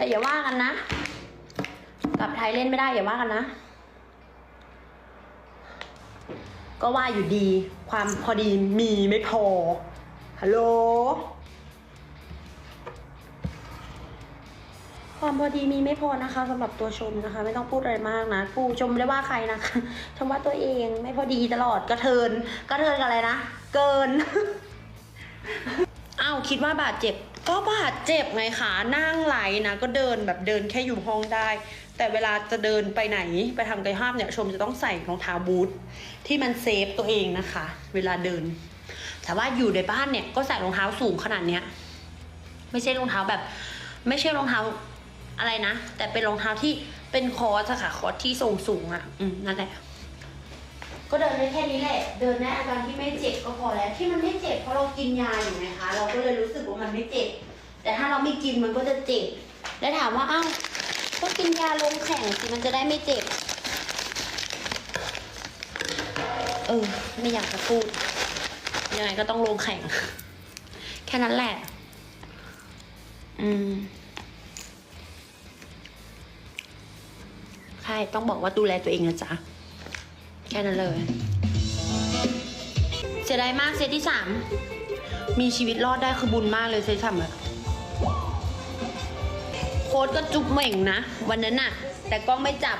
แต่อย่าว่ากันนะกลับไทยเล่นไม่ได้อย่าว่ากันนะ ก็ว่าอยู่ดี ความพอดีมีไม่พอ ฮัลโหล ความพอดีมีไม่พอนะคะสำหรับตัวชมนะคะ ไม่ต้องพูดอะไรมากนะกูชมไม่ได้ว่าใครนะคะชมว่าตัวเองไม่พอดีตลอดกระเทินกระเทินกับอะไรนะ เกินาวคิดว่าบาดเจ็บ ก็บาดเจ็บไงคะนั่งไหลนะก็เดินแบบเดินแค่อยู่ห้องได้ แต่เวลาจะเดินไปไหนไปทำกายภาพเนี่ยชมจะต้องใส่รองเท้าบูทที่มันเซฟตัวเองนะคะ เวลาเดิน แต่ว่าอยู่ในบ้านเนี่ยก็ใส่รองเท้าสูงขนาดเนี้ยไม่ใช่รองเท้าแบบ ไม่ใช่รองเท้าอะไรนะ แต่เป็นรองเท้าที่เป็นคอสค่ะคอสที่ทรงสูงอะอืมนั่นแหละ ก็เดินได้แค่นี้แหละ เดินได้อาการที่ไม่เจ็บก็พอแล้ว ที่มันไม่เจ็บเพราะเรากินยาอยู่ไงคะ เราก็เลยรู้สึกว่ามันไม่เจ็บ แต่ถ้าเราไม่กินมันก็จะเจ็บ แล้วถามว่าอ้าวก็กินยาลงแข่งสิมันจะได้ไม่เจ็บ เออ ไม่อยากจะพูด ยังไงก็ต้องลงแข่งแค่นั้นแหละ อืมใช่ต้องบอกว่าดูแลตัวเองนะจ๊ะ แค่นั้นเลย เสียดายมากเซตที่สามมีชีวิตรอดได้คือบุญมากเลยเซตสามอะโค้ดก็จุ๊บเหม่งนะ วันนั้นน่ะแต่กล้องไม่จับ